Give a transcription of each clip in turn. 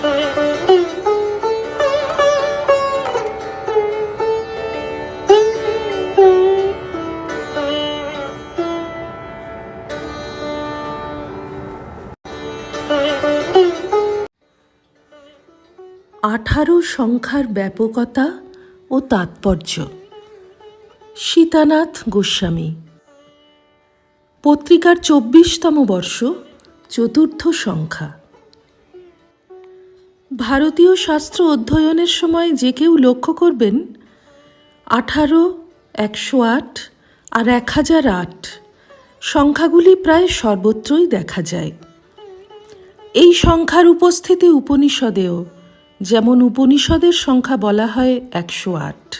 আঠারো সংখ্যার ব্যাপকতা ও তাৎপর্য। সীতানাথ গোস্বামী। পত্রিকার চব্বিশতম বর্ষ চতুর্থ সংখ্যা। ভারতীয় শাস্ত্র অধ্যয়নের সময় যে কেউ লক্ষ্য করবেন, আঠারো, একশো আট আর এক হাজার আট। সংখ্যাগুলি প্রায় সর্বত্রই দেখা যায়। এই সংখ্যার উপস্থিতি উপনিষদেও, যেমন উপনিষদের সংখ্যা বলা হয় একশো আট।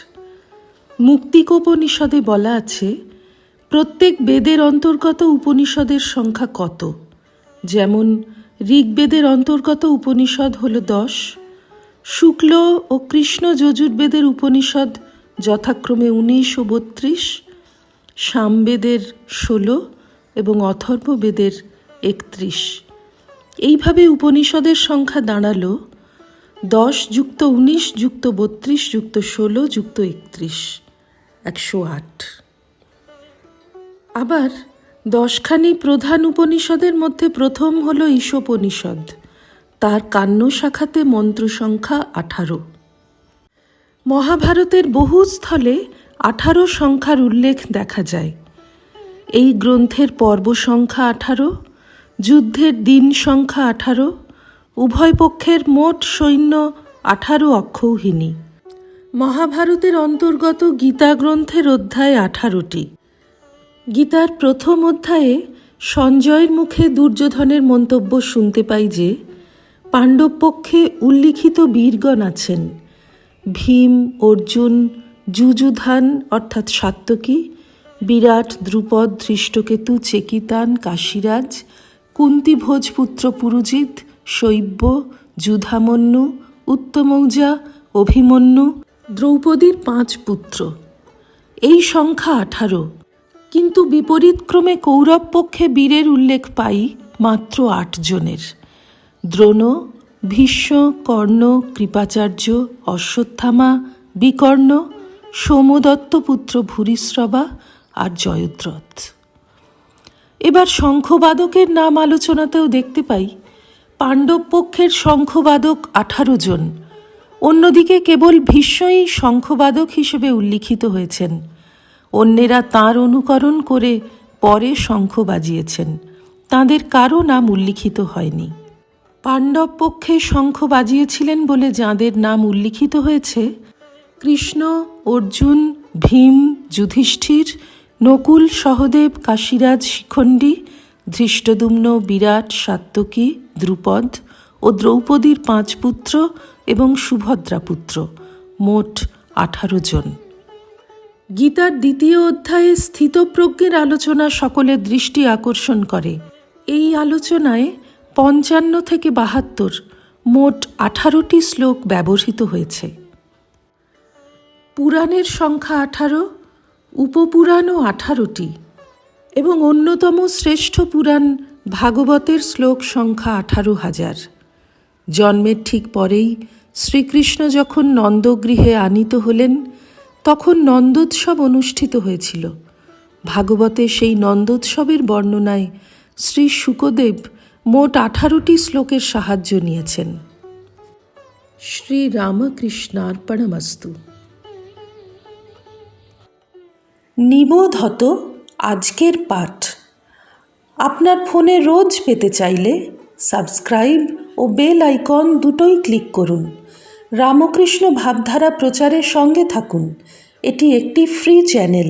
মুক্তিকোপনিষদে বলা আছে, প্রত্যেক বেদের অন্তর্গত উপনিষদের সংখ্যা কত? যেমন ঋগ্বেদের অন্তর্গত উপনিষদ হল দশ। শুক্ল ও কৃষ্ণ যজুর্বেদের উপনিষদ যথাক্রমে উনিশ ও বত্রিশ। সামবেদের ষোলো এবং অথর্ববেদের একত্রিশ। এইভাবে উপনিষদের সংখ্যা দাঁড়াল। দশ যুক্ত উনিশ যুক্ত বত্রিশ যুক্ত ষোলো যুক্ত একত্রিশ। একশো আট। আবার দশখানি প্রধান উপনিষদের মধ্যে প্রথম হল ঈশোপনিষদ। তার কান্ন শাখাতে মন্ত্র সংখ্যা আঠারো। মহাভারতের বহু স্থলে আঠারো সংখ্যার উল্লেখ দেখা যায়। এই গ্রন্থের পর্ব সংখ্যা আঠারো, যুদ্ধের দিন সংখ্যা আঠারো, উভয় পক্ষের মোট সৈন্য আঠারো অক্ষৌহিনী মহাভারতের অন্তর্গত গীতা গ্রন্থের অধ্যায় আঠারোটি। গীতার প্রথম অধ্যায়ে সঞ্জয়ের মুখে দুর্যোধনের মন্তব্য শুনতে পাই যে পাণ্ডব পক্ষে উল্লিখিত বীরগণ আছেন। ভীম, অর্জুন, যুযুধান, অর্থাৎ সাত্তকী বিরাট, দ্রুপদ, ধৃষ্টকেতু, চেকিতান, কাশিরাজ কুন্তি ভোজপুত্র পুরুজিৎ, শৈব্য, যুধামন্যু, উত্তমৌজা, অভিমন্যু, দ্রৌপদীর পাঁচ পুত্র। এই সংখ্যা আঠারো। কিন্তু বিপরীতক্রমে কৌরব পক্ষে বীরের উল্লেখ পাই মাত্র আট জনের। দ্রোণ, ভীষ্ম, কর্ণ, কৃপাচার্য, অশ্বত্থামা, বিকর্ণ, সোমদত্ত পুত্র ভূরিশ্রবা আর জয়দ্রথ। এবার শঙ্খবাদকের নাম আলোচনাতেও দেখতে পাই, পাণ্ডব পক্ষের শঙ্খবাদক আঠারো জন। অন্যদিকে কেবল ভীষ্মই শঙ্খবাদক হিসেবে উল্লিখিত হয়েছেন। অন্যেরা তার অনুকরণ করে পরে শঙ্খ বাজিয়েছেন। তাঁদের কারও নাম উল্লিখিত হয়নি। পাণ্ডব পক্ষে শঙ্খ বাজিয়েছিলেন বলে যাঁদের নাম উল্লিখিত হয়েছে, কৃষ্ণ, অর্জুন, ভীম, যুধিষ্ঠির, নকুল, সহদেব, কাশীরাজ, শিখণ্ডী, ধৃষ্টদুম্ন, বিরাট, সাত্তকী, দ্রুপদ ও দ্রৌপদীর পাঁচ পুত্র এবং সুভদ্রা পুত্র মোট আঠারো জন। গীতার দ্বিতীয় অধ্যায়ে স্থিতপ্রজ্ঞের আলোচনা সকলের দৃষ্টি আকর্ষণ করে। এই আলোচনায় পঞ্চান্ন থেকে বাহাত্তর, মোট আঠারোটি শ্লোক ব্যবহৃত হয়েছে। পুরাণের সংখ্যা আঠারো, উপপুরাণও আঠারোটি এবং অন্যতম শ্রেষ্ঠ পুরাণ ভাগবতের শ্লোক সংখ্যা আঠারো হাজার। জন্মের ঠিক পরেই শ্রীকৃষ্ণ যখন নন্দগৃহে আনিত হলেন তখন নন্দোৎসব অনুষ্ঠিত হয়েছিল। ভাগবতে সেই নন্দোৎসবের বর্ণনায় শ্রী শুকদেব মোট আঠারোটি শ্লোকের সাহায্য নিয়েছেন। শ্রী রামকৃষ্ণার্পণমস্তু। নিবোধ হত আজকের পাঠ। আপনার ফোনে রোজ পেতে চাইলে সাবস্ক্রাইব ও বেল আইকন দুটোই ক্লিক করুন। রামকৃষ্ণ ভাবধারা প্রচারের সঙ্গে থাকুন। এটি একটি ফ্রি চ্যানেল